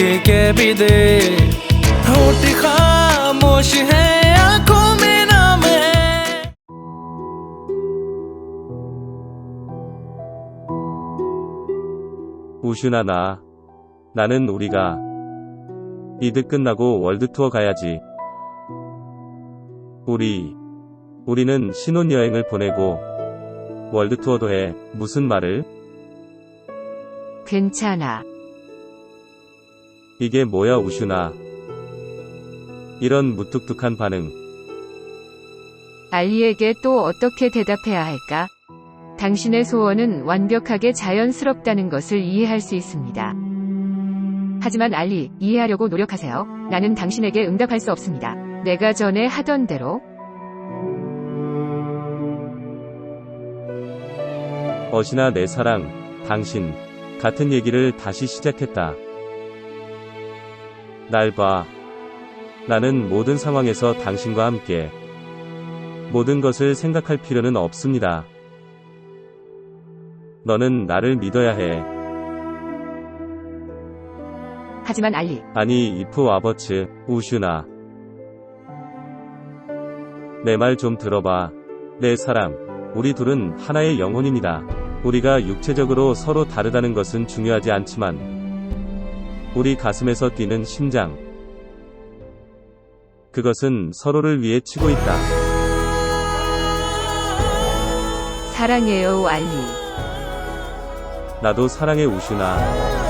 के कह भी दे होठ खामोश है आंखों में नाम है 우슈나 나. 나는 우리가 이드 끝나고 월드투어 가야지. 우리, 우리는 신혼여행을 보내고 월드투어도 해. 무슨 말을? 괜찮아. 이게 뭐야 우슈나. 이런 무뚝뚝한 반응. 알리에게 또 어떻게 대답해야 할까? 당신의 소원은 완벽하게 자연스럽다는 것을 이해할 수 있습니다. 하지만 알리, 이해하려고 노력하세요. 나는 당신에게 응답할 수 없습니다. 내가 전에 하던 대로 어시나 내 사랑, 당신, 같은 얘기를 다시 시작했다. 날 봐. 나는 모든 상황에서 당신과 함께. 모든 것을 생각할 필요는 없습니다. 너는 나를 믿어야 해. 하지만 알리, 아니, 이프 와버츠, 우슈나. 내 말 좀 들어봐. 내 사랑. 우리 둘은 하나의 영혼입니다. 우리가 육체적으로 서로 다르다는 것은 중요하지 않지만, 우리 가슴에서 뛰는 심장. 그것은 서로를 위해 치고 있다. 사랑해요 알리. 나도 사랑해 우슈나.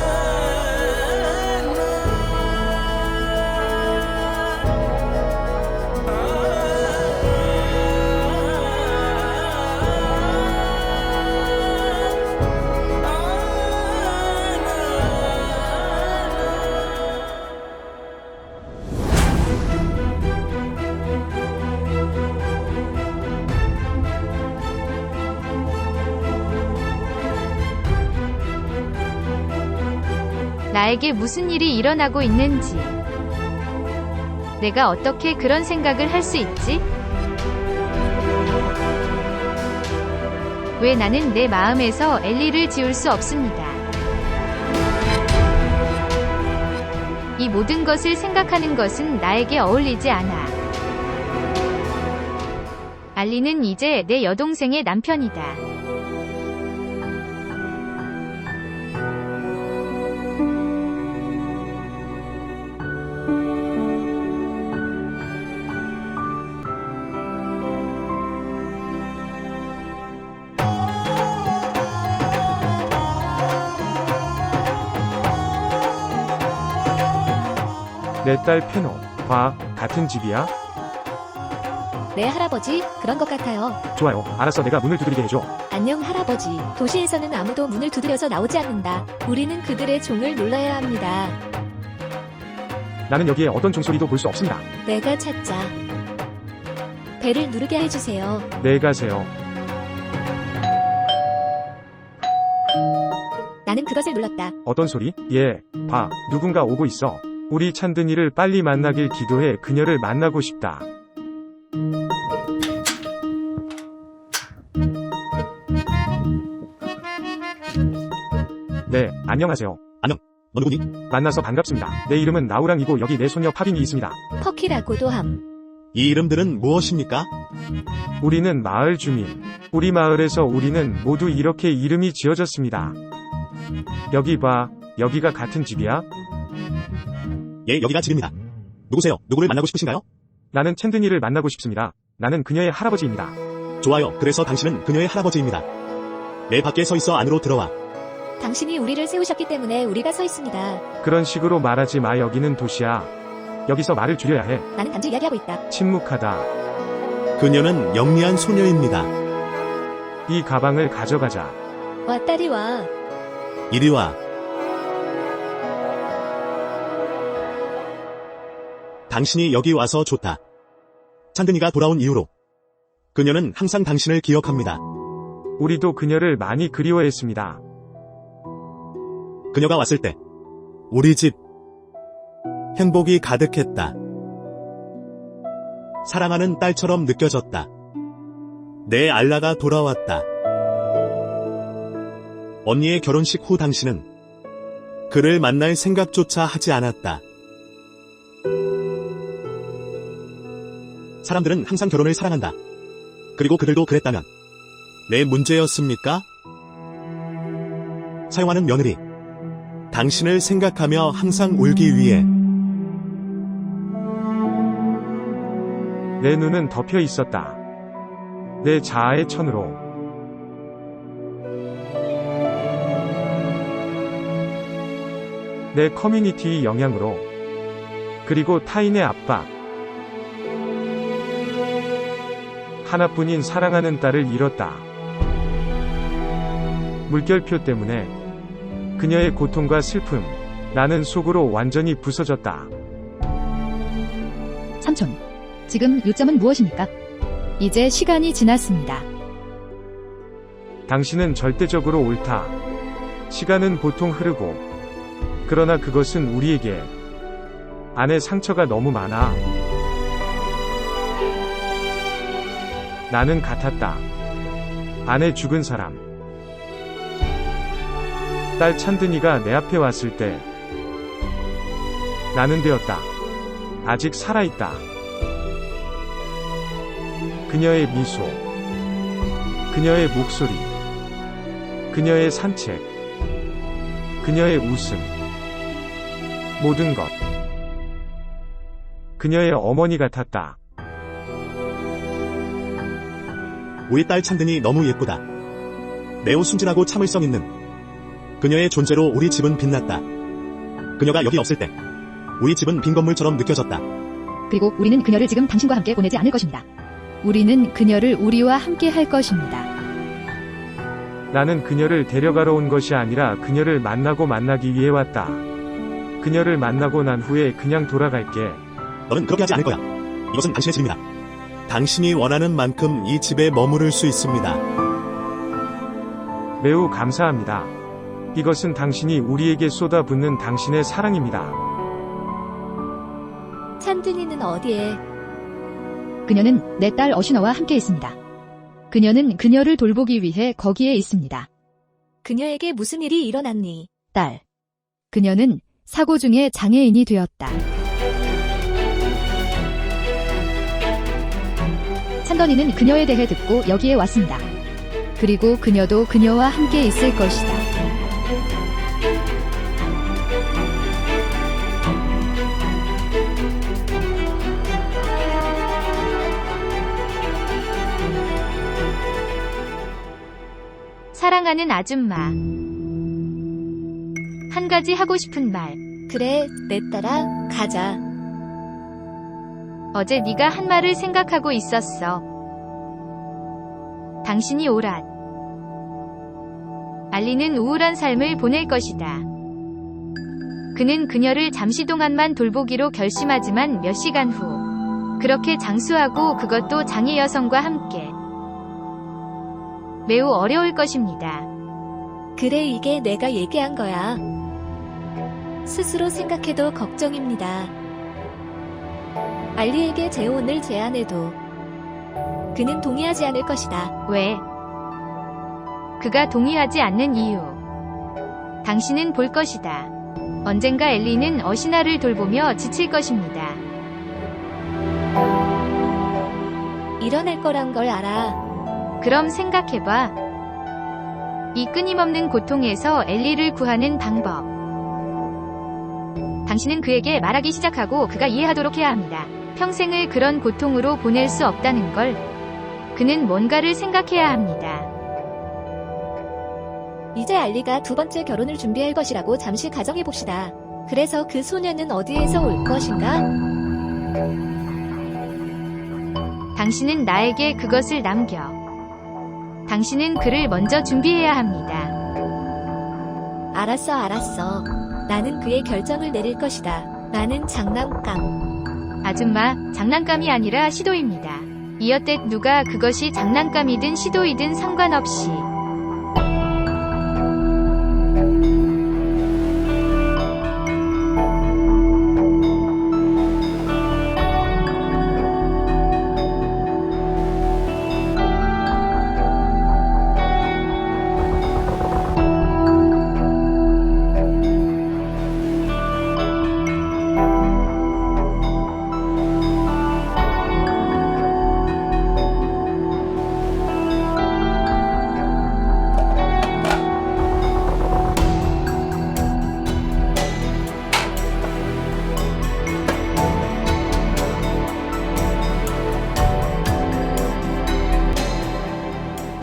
나에게 무슨 일이 일어나고 있는지. 내가 어떻게 그런 생각을 할 수 있지? 왜 나는 내 마음에서 엘리를 지울 수 없습니다. 이 모든 것을 생각하는 것은 나에게 어울리지 않아. 알리는 이제 내 여동생의 남편이다. 내 딸 페노. 봐, 같은 집이야? 네, 할아버지. 그런 것 같아요. 좋아요. 알았어, 내가 문을 두드리게 해줘. 안녕, 할아버지. 도시에서는 아무도 문을 두드려서 나오지 않는다. 우리는 그들의 종을 눌러야 합니다. 나는 여기에 어떤 종소리도 볼 수 없습니다. 내가 찾자. 배를 누르게 해주세요. 네 가세요. 나는 그것을 눌렀다. 어떤 소리? 예, 봐, 누군가 오고 있어. 우리 찬든이를 빨리 만나길 기도해 그녀를 만나고 싶다. 네, 안녕하세요. 너 누구니? 만나서 반갑습니다. 내 이름은 나우랑이고 여기 내 소녀 파빈이 있습니다. 퍼키라고도 함. 이 이름들은 무엇입니까? 우리는 마을 주민. 우리 마을에서 우리는 모두 이렇게 이름이 지어졌습니다. 여기 봐, 여기가 같은 집이야? 예, 여기가 집입니다. 누구세요? 누구를 만나고 싶으신가요? 나는 챈드니를 만나고 싶습니다. 나는 그녀의 할아버지입니다. 좋아요. 그래서 당신은 그녀의 할아버지입니다. 내 밖에 서 있어 안으로 들어와. 당신이 우리를 세우셨기 때문에 우리가 서 있습니다. 그런 식으로 말하지 마. 여기는 도시야. 여기서 말을 줄여야 해. 나는 단지 이야기하고 있다. 침묵하다. 그녀는 영리한 소녀입니다. 이 가방을 가져가자. 왔다리 와. 이리 와. 당신이 여기 와서 좋다. 찬근이가 돌아온 이후로 그녀는 항상 당신을 기억합니다. 우리도 그녀를 많이 그리워했습니다. 그녀가 왔을 때 우리 집. 행복이 가득했다. 사랑하는 딸처럼 느껴졌다. 내 알라가 돌아왔다. 언니의 결혼식 후 당신은 그를 만날 생각조차 하지 않았다. 사람들은 항상 결혼을 사랑한다. 그리고 그들도 그랬다면 내 문제였습니까? 사용하는 며느리. 당신을 생각하며 항상 울기 위해 내 눈은 덮여 있었다. 내 자아의 천으로. 내 커뮤니티의 영향으로. 그리고 타인의 압박. 하나뿐인 사랑하는 딸을 잃었다. 물결표 때문에 그녀의 고통과 슬픔, 나는 속으로 완전히 부서졌다. 삼촌, 지금 요점은 무엇입니까? 이제 시간이 지났습니다. 당신은 절대적으로 옳다. 시간은 보통 흐르고, 그러나 그것은 우리에게 안에 상처가 너무 많아. 나는 같았다. 아내 죽은 사람. 딸 찬든이가 내 앞에 왔을 때 나는 되었다. 아직 살아있다. 그녀의 미소. 그녀의 목소리. 그녀의 산책. 그녀의 웃음. 모든 것. 그녀의 어머니 같았다. 우리 딸 찬든이 너무 예쁘다. 매우 순진하고 참을성 있는 그녀의 존재로 우리 집은 빛났다. 그녀가 여기 없을 때 우리 집은 빈 건물처럼 느껴졌다. 그리고 우리는 그녀를 지금 당신과 함께 보내지 않을 것입니다. 우리는 그녀를 우리와 함께 할 것입니다. 나는 그녀를 데려가러 온 것이 아니라 그녀를 만나고 만나기 위해 왔다. 그녀를 만나고 난 후에 그냥 돌아갈게. 너는 그렇게 하지 않을 거야. 이것은 당신의 집입니다. 당신이 원하는 만큼 이 집에 머무를 수 있습니다. 매우 감사합니다. 이것은 당신이 우리에게 쏟아붓는 당신의 사랑입니다. 찬든이는 어디에? 그녀는 내 딸 어시너와 함께 있습니다. 그녀는 그녀를 돌보기 위해 거기에 있습니다. 그녀에게 무슨 일이 일어났니? 딸. 그녀는 사고 중에 장애인이 되었다. 찬던이는 그녀에 대해 듣고 여기에 왔습니다. 그리고 그녀도 그녀와 함께 있을 것이다. 사랑하는 아줌마. 한 가지 하고 싶은 말. 그래, 내 딸아, 가자. 어제 네가 한 말을 생각하고 있었어. 당신이 오란. 알리는 우울한 삶을 보낼 것이다. 그는 그녀를 잠시 동안만 돌보기로 결심하지만 몇 시간 후 그렇게 장수하고 그것도 장애 여성과 함께 매우 어려울 것입니다. 그래, 이게 내가 얘기한 거야. 스스로 생각해도 걱정입니다. 알리에게 재혼을 제안해도 그는 동의하지 않을 것이다. 왜? 그가 동의하지 않는 이유. 당신은 볼 것이다. 언젠가 엘리는 어시나를 돌보며 지칠 것입니다. 일어날 거란 걸 알아. 그럼 생각해봐. 이 끊임없는 고통에서 엘리를 구하는 방법. 당신은 그에게 말하기 시작하고 그가 이해하도록 해야 합니다. 평생을 그런 고통으로 보낼 수 없다는 걸. 그는 뭔가를 생각해야 합니다. 이제 알리가 두 번째 결혼을 준비할 것이라고 잠시 가정해 봅시다. 그래서 그 소녀는 어디에서 올 것인가? 당신은 나에게 그것을 남겨. 당신은 그를 먼저 준비해야 합니다. 알았어, 알았어. 나는 그의 결정을 내릴 것이다. 나는 장난감. 아줌마, 장난감이 아니라 시도입니다. 이어때 누가 그것이 장난감이든 시도이든 상관없이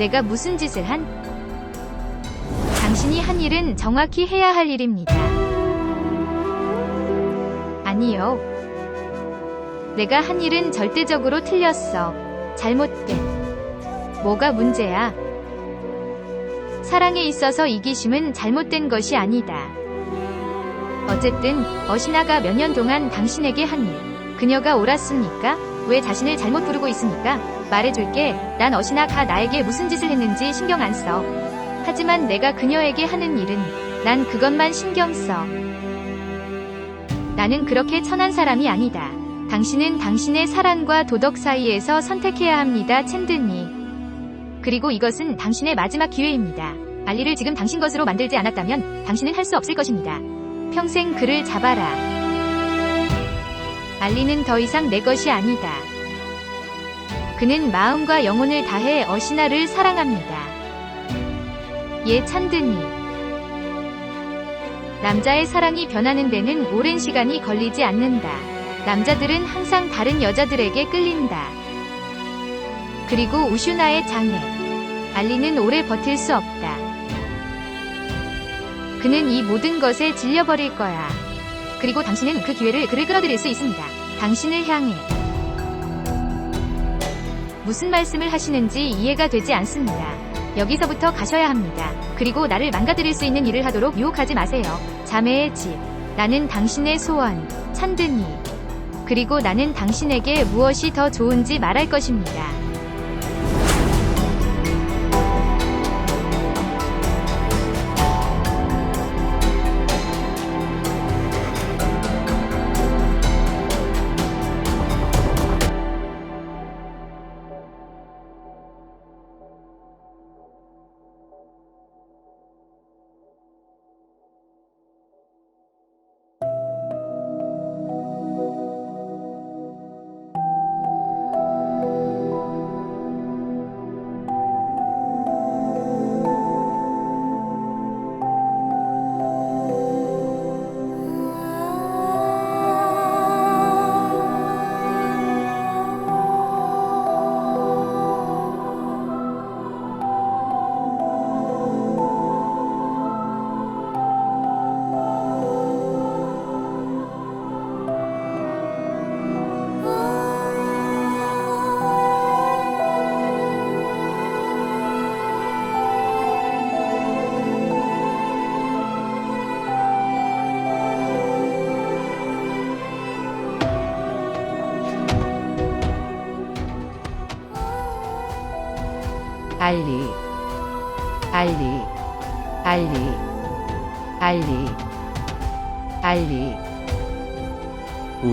내가 무슨 짓을 한? 당신이 한 일은 정확히 해야 할 일입니다. 아니요. 내가 한 일은 절대적으로 틀렸어. 잘못된. 뭐가 문제야? 사랑에 있어서 이기심은 잘못된 것이 아니다. 어쨌든 어신아가 몇 년 동안 당신에게 한 일. 그녀가 옳았습니까? 왜 자신을 잘못 부르고 있습니까? 말해줄게. 난 어신아가 나에게 무슨 짓을 했는지 신경 안 써. 하지만 내가 그녀에게 하는 일은 난 그것만 신경 써. 나는 그렇게 천한 사람이 아니다. 당신은 당신의 사랑과 도덕 사이에서 선택해야 합니다, 챈드니. 그리고 이것은 당신의 마지막 기회입니다. 알리를 지금 당신 것으로 만들지 않았다면 당신은 할 수 없을 것입니다. 평생 그를 잡아라. 알리는 더 이상 내 것이 아니다. 그는 마음과 영혼을 다해 어시나를 사랑합니다. 예 찬드니. 남자의 사랑이 변하는 데는 오랜 시간이 걸리지 않는다. 남자들은 항상 다른 여자들에게 끌린다. 그리고 우슈나의 장애. 알리는 오래 버틸 수 없다. 그는 이 모든 것에 질려버릴 거야. 그리고 당신은 그 기회를 그를 끌어들일 수 있습니다. 당신을 향해. 무슨 말씀을 하시는지 이해가 되지 않습니다. 여기서부터 가셔야 합니다. 그리고 나를 망가뜨릴 수 있는 일을 하도록 유혹하지 마세요. 자매의 집. 나는 당신의 소원. 찬드니. 그리고 나는 당신에게 무엇이 더 좋은지 말할 것입니다.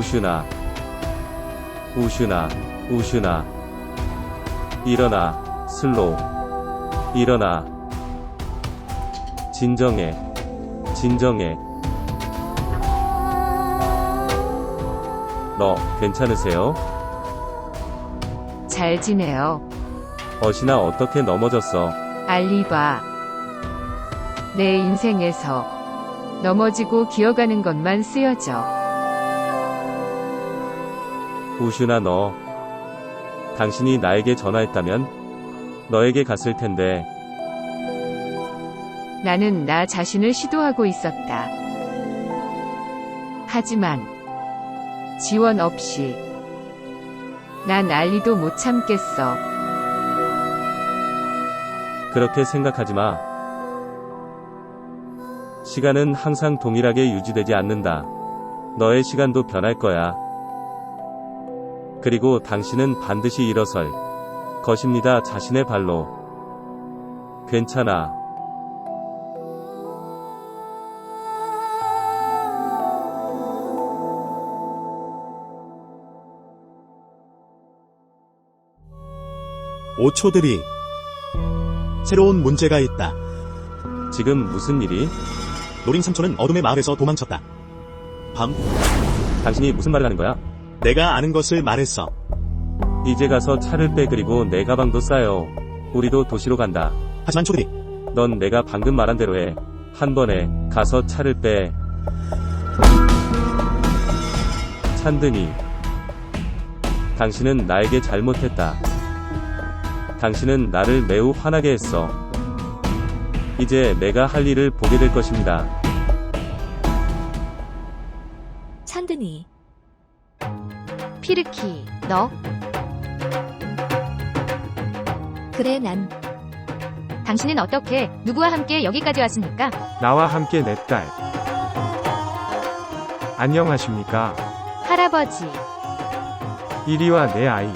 우슈나, 우슈나, 우슈나. 일어나, 슬로우. 일어나. 진정해, 진정해. 너, 괜찮으세요? 잘 지내요. 어시나 어떻게 넘어졌어? 알리바. 내 인생에서 넘어지고 기어가는 것만 쓰여져. 우슈나 너. 당신이 나에게 전화했다면 너에게 갔을 텐데 나는 나 자신을 시도하고 있었다. 하지만 지원 없이 난 알리도 못 참겠어. 그렇게 생각하지 마. 시간은 항상 동일하게 유지되지 않는다. 너의 시간도 변할 거야. 그리고 당신은 반드시 일어설 것입니다. 자신의 발로. 괜찮아. 오초들이 새로운 문제가 있다. 지금 무슨 일이? 노린 삼촌은 어둠의 마을에서 도망쳤다. 밤, 당신이 무슨 말을 하는 거야? 내가 아는 것을 말했어. 이제 가서 차를 빼 그리고 내 가방도 싸요. 우리도 도시로 간다. 하지만 초들이 넌 내가 방금 말한 대로 해. 한 번에 가서 차를 빼. 찬드니. 당신은 나에게 잘못했다. 당신은 나를 매우 화나게 했어. 이제 내가 할 일을 보게 될 것입니다. 피르키, 너? 그래, 난. 당신은 어떻게, 누구와 함께 여기까지 왔습니까? 나와 함께 내 딸. 안녕하십니까. 할아버지, 이리와 내 아이.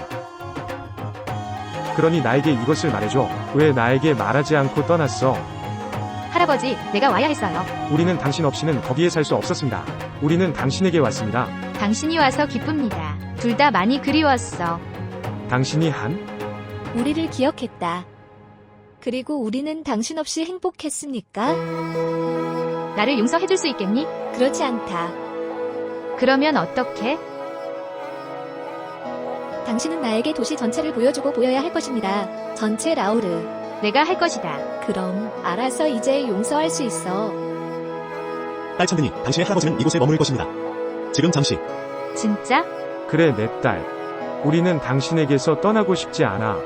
그러니 나에게 이것을 말해줘. 왜 나에게 말하지 않고 떠났어? 할아버지, 내가 와야 했어요. 우리는 당신 없이는 거기에 살 수 없었습니다. 우리는 당신에게 왔습니다. 당신이 와서 기쁩니다. 둘 다 많이 그리웠어. 당신이 한? 우리를 기억했다. 그리고 우리는 당신 없이 행복했습니까? 나를 용서해줄 수 있겠니? 그렇지 않다. 그러면 어떻게? 당신은 나에게 도시 전체를 보여주고 보여야 할 것입니다. 전체 라우르. 내가 할 것이다. 그럼 알아서 이제 용서할 수 있어. 딸 찬드니, 당신의 할아버지는 이곳에 머무를 것입니다. 지금 잠시. 진짜? 그래 내 딸. 우리는 당신에게서 떠나고 싶지 않아.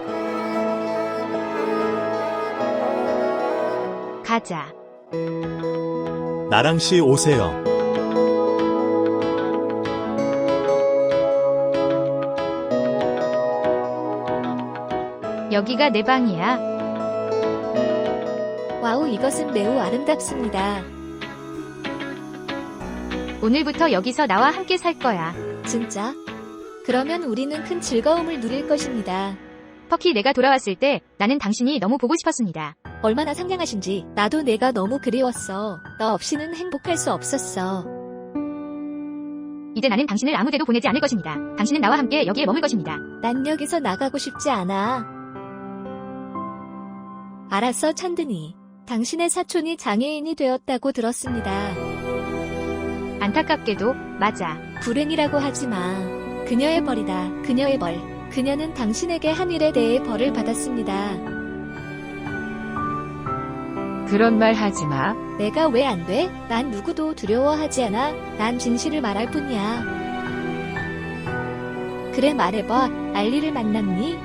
가자. 나랑 씨 오세요. 여기가 내 방이야. 와우, 이것은 매우 아름답습니다. 오늘부터 여기서 나와 함께 살 거야. 진짜? 그러면 우리는 큰 즐거움을 누릴 것입니다. 퍼키 내가 돌아왔을 때 나는 당신이 너무 보고 싶었습니다. 얼마나 상냥하신지 나도 내가 너무 그리웠어. 너 없이는 행복할 수 없었어. 이제 나는 당신을 아무데도 보내지 않을 것입니다. 당신은 나와 함께 여기에 머물 것입니다. 난 여기서 나가고 싶지 않아. 알았어, 찬드니. 당신의 사촌이 장애인이 되었다고 들었습니다. 안타깝게도 맞아. 불행이라고 하지 마. 그녀의 벌이다. 그녀의 벌. 그녀는 당신에게 한 일에 대해 벌을 받았습니다. 그런 말 하지 마. 내가 왜 안 돼? 난 누구도 두려워하지 않아. 난 진실을 말할 뿐이야. 그래 말해봐. 알리를 만났니?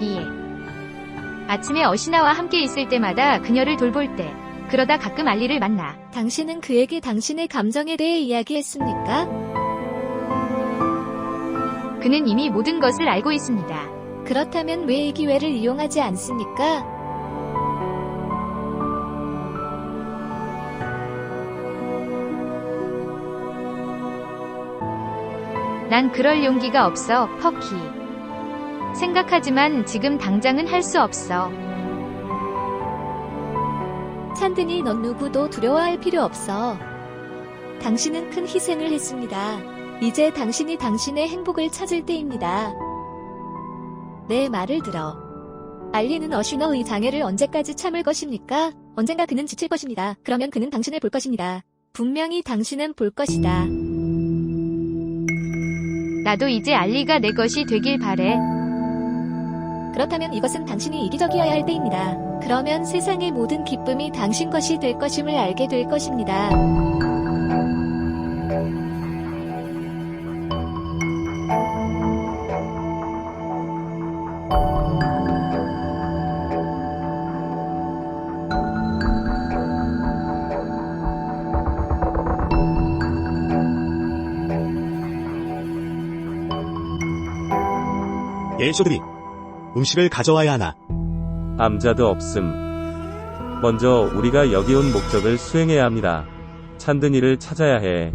이해. 아침에 어시나와 함께 있을 때마다 그녀를 돌볼 때, 그러다 가끔 알리를 만나. 당신은 그에게 당신의 감정에 대해 이야기했습니까? 그는 이미 모든 것을 알고 있습니다. 그렇다면 왜 이 기회를 이용하지 않습니까? 난 그럴 용기가 없어, 퍼키. 생각하지만 지금 당장은 할 수 없어. 찬드니 넌 누구도 두려워할 필요 없어. 당신은 큰 희생을 했습니다. 이제 당신이 당신의 행복을 찾을 때입니다. 내 말을 들어. 알리는 어슈너의 장애를 언제까지 참을 것입니까? 언젠가 그는 지칠 것입니다. 그러면 그는 당신을 볼 것입니다. 분명히 당신은 볼 것이다. 나도 이제 알리가 내 것이 되길 바래. 그렇다면 이것은 당신이 이기적이어야 할 때입니다. 그러면 세상의 모든 기쁨이 당신 것이 될 것임을 알게 될 것입니다. 예쇼들이 음식을 가져와야 하나. 암자도 없음. 먼저 우리가 여기 온 목적을 수행해야 합니다. 찬드니를 찾아야 해.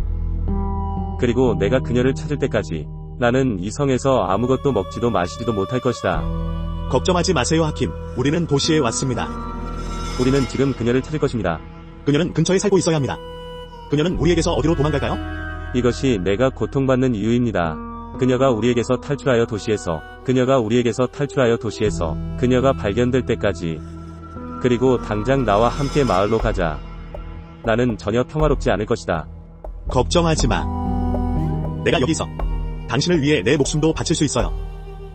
그리고 내가 그녀를 찾을 때까지 나는 이 성에서 아무것도 먹지도 마시지도 못할 것이다. 걱정하지 마세요, 하킴. 우리는 도시에 왔습니다. 우리는 지금 그녀를 찾을 것입니다. 그녀는 근처에 살고 있어야 합니다. 그녀는 우리에게서 어디로 도망갈까요? 이것이 내가 고통받는 이유입니다. 그녀가 우리에게서 탈출하여 도시에서, 그녀가 우리에게서 탈출하여 도시에서, 그녀가 발견될 때까지. 그리고 당장 나와 함께 마을로 가자. 나는 전혀 평화롭지 않을 것이다. 걱정하지 마. 내가 여기서 당신을 위해 내 목숨도 바칠 수 있어요.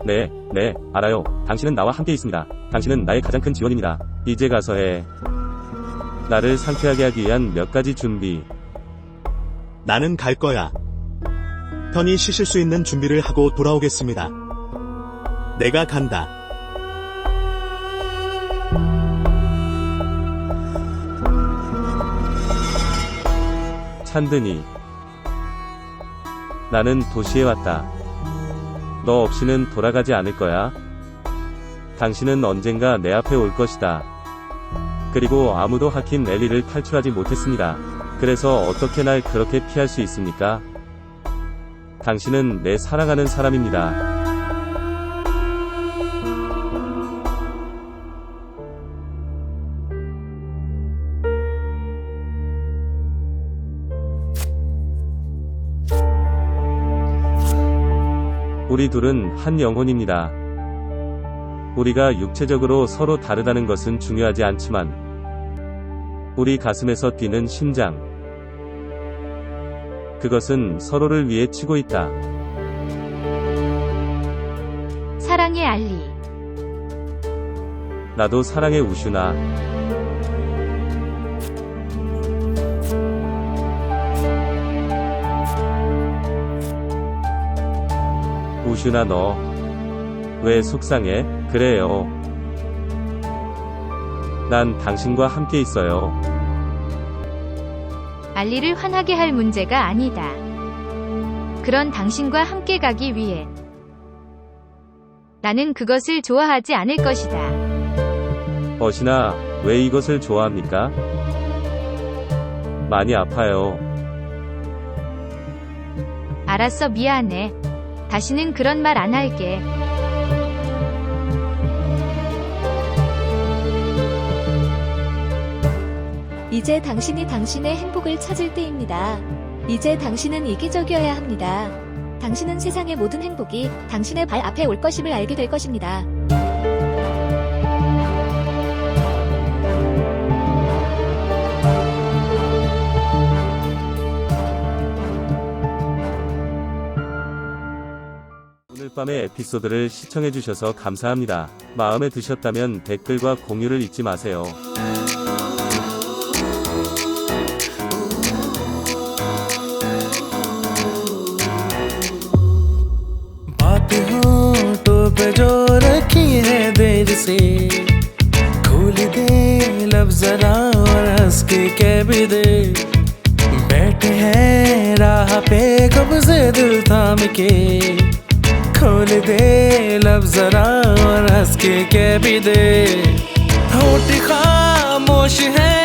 네, 네, 알아요. 당신은 나와 함께 있습니다. 당신은 나의 가장 큰 지원입니다. 이제 가서 해. 나를 상쾌하게 하기 위한 몇 가지 준비. 나는 갈 거야. 편히 쉬실 수 있는 준비를 하고 돌아오겠습니다. 내가 간다. 찬드니. 나는 도시에 왔다. 너 없이는 돌아가지 않을 거야. 당신은 언젠가 내 앞에 올 것이다. 그리고 아무도 하킴 엘리를 탈출하지 못했습니다. 그래서 어떻게 날 그렇게 피할 수 있습니까? 당신은 내 사랑하는 사람입니다. 우리 둘은 한 영혼입니다. 우리가 육체적으로 서로 다르다는 것은 중요하지 않지만, 우리 가슴에서 뛰는 심장. 그것은 서로를 위해 치고 있다. 사랑의 알리. 나도 사랑해 우슈나. 우슈나 너. 왜 속상해? 그래요. 난 당신과 함께 있어요. 알리를 화나게 할 문제가 아니다. 그런 당신과 함께 가기 위해 나는 그것을 좋아하지 않을 것이다. 어시나, 왜 이것을 좋아합니까? 많이 아파요. 알았어, 미안해. 다시는 그런 말 안 할게. 이제 당신이 당신의 행복을 찾을 때입니다. 이제 당신은 이기적이어야 합니다. 당신은 세상의 모든 행복이 당신의 발 앞에 올 것임을 알게 될 것입니다. 오늘 밤의 에피소드를 시청해주셔서 감사합니다. 마음에 드셨다면 댓글과 공유를 잊지 마세요. से। खोल दे लब जरा और हंस के कह भी दे। बैठे हैं राह पे कब से दिल थाम के। खोल दे लब जरा और हंस के कह भी दे। होठ खामोश है